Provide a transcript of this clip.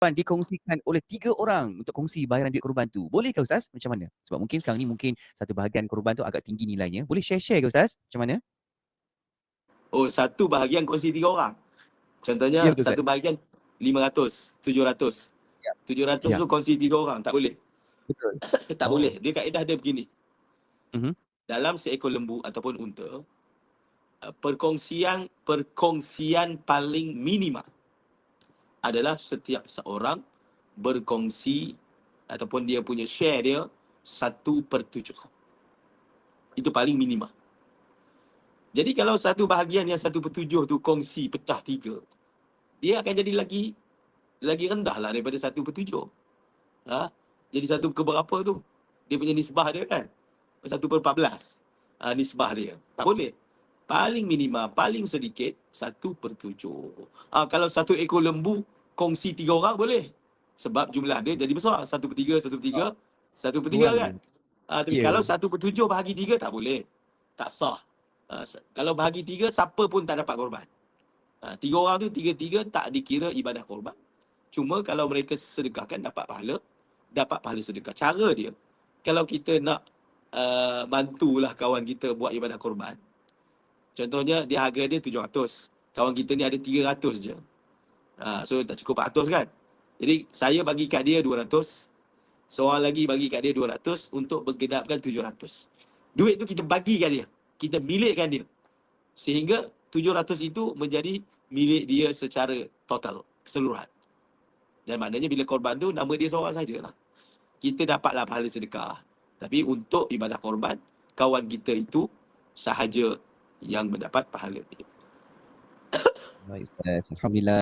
korban dikongsikan oleh tiga orang untuk kongsi bayaran duit korban tu. Boleh ke Ustaz? Macam mana? Sebab mungkin sekarang ni mungkin satu bahagian korban tu agak tinggi nilainya. Boleh share-share ke Ustaz? Macam mana? Oh, satu bahagian kongsi tiga orang. Contohnya Ya, betul, satu bahagian 500, 700. Ya. 700 Ya. tu kongsi tiga orang, tak boleh. Betul. tak Oh. boleh. Dia kaedah dia begini. Mhm. Dalam seekor lembu ataupun unta, uh, perkongsian perkongsian paling minima adalah setiap seorang berkongsi ataupun dia punya share dia satu per tujuh. Itu paling minima. Jadi kalau satu bahagian yang satu per tujuh tu kongsi pecah tiga, dia akan jadi lagi lagi rendah lah daripada satu per tujuh. Ha? Jadi satu ke berapa tu? Dia punya nisbah dia kan? Satu per empat belas. Ha, nisbah dia. Tak boleh. Paling minima, paling sedikit, satu per tujuh. Ha, kalau satu ekor lembu kongsi tiga orang boleh. Sebab jumlah dia jadi besar. Satu per tiga, satu per tiga, satu per tiga kan? Ha, tapi Ya. kalau satu per tujuh bahagi tiga tak boleh. Tak sah. Ha, kalau bahagi tiga, siapa pun tak dapat korban. Ha, tiga orang tu, tiga-tiga tak dikira ibadah korban. Cuma kalau mereka sedekahkan dapat pahala, dapat pahala sedekah. Cara dia, kalau kita nak uh, bantulah kawan kita buat ibadah korban. Contohnya dia harga dia 700. Kawan kita ni ada 300 je. Ha, so tak cukup 400 kan? Jadi saya bagi kat dia 200. Seorang lagi bagi kat dia 200 untuk bergenapkan 700. Duit tu kita bagi kat dia. Kita milikkan dia. Sehingga 700 itu menjadi milik dia secara total, keseluruhan. Dan maknanya bila korban tu nama dia seorang sajalah. Kita dapatlah pahala sedekah. Tapi untuk ibadah korban, kawan kita itu sahaja yang mendapat pahala. Baik. Alhamdulillah.